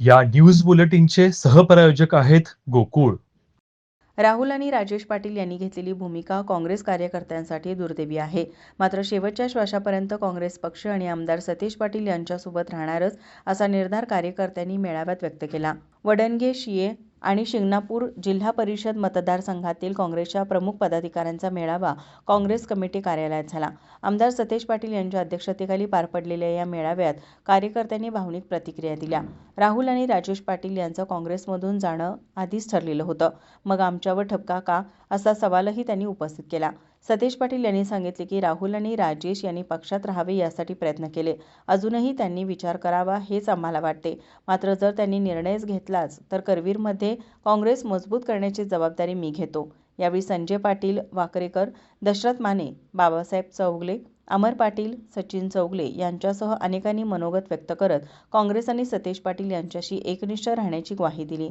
या न्यूज बुलेटिनचे सहप्रायोजक आहेत गोकुळ. राहुल आणि राजेश पाटील यांनी घेतलेली भूमिका काँग्रेस कार्यकर्त्यांसाठी दुर्दैवी आहे. मात्र शेवटच्या श्वासापर्यंत काँग्रेस पक्ष आणि आमदार सतीश पाटील यांच्यासोबत राहणारच असा निर्धार कार्यकर्त्यांनी मेळाव्यात व्यक्त केला. वडणगे शिये आणि शिंगणापूर जिल्हा परिषद मतदारसंघातील काँग्रेसच्या प्रमुख पदाधिकाऱ्यांचा मेळावा काँग्रेस कमिटी कार्यालयात झाला. आमदार सतेज पाटील यांच्या अध्यक्षतेखाली पार पडलेल्या या मेळाव्यात कार्यकर्त्यांनी भावनिक प्रतिक्रिया दिल्या. राहुल आणि राजेश पाटील यांचं काँग्रेसमधून जाणं आधीच ठरलेलं होतं. मग आमच्यावर ठपका का? असा सवालही त्यांनी उपस्थित केला. सतेज पाटील यांनी सांगितले की राहुल आणि राजेश यांनी पक्षात राहावे यासाठी प्रयत्न केले. अजूनही त्यांनी विचार करावा हेच आम्हाला वाटते. मात्र जर त्यांनी निर्णयच घेतलाच तर करवीरमध्ये काँग्रेस मजबूत करण्याची जबाबदारी मी घेतो. यावेळी संजय पाटील वाकरेकर दशरथ माने बाबासाहेब चौगले अमर पाटील सचिन चौगले यांच्यासह अनेकांनी मनोगत व्यक्त करत काँग्रेस आणि सतेज पाटील यांच्याशी एकनिष्ठ राहण्याची ग्वाही दिली.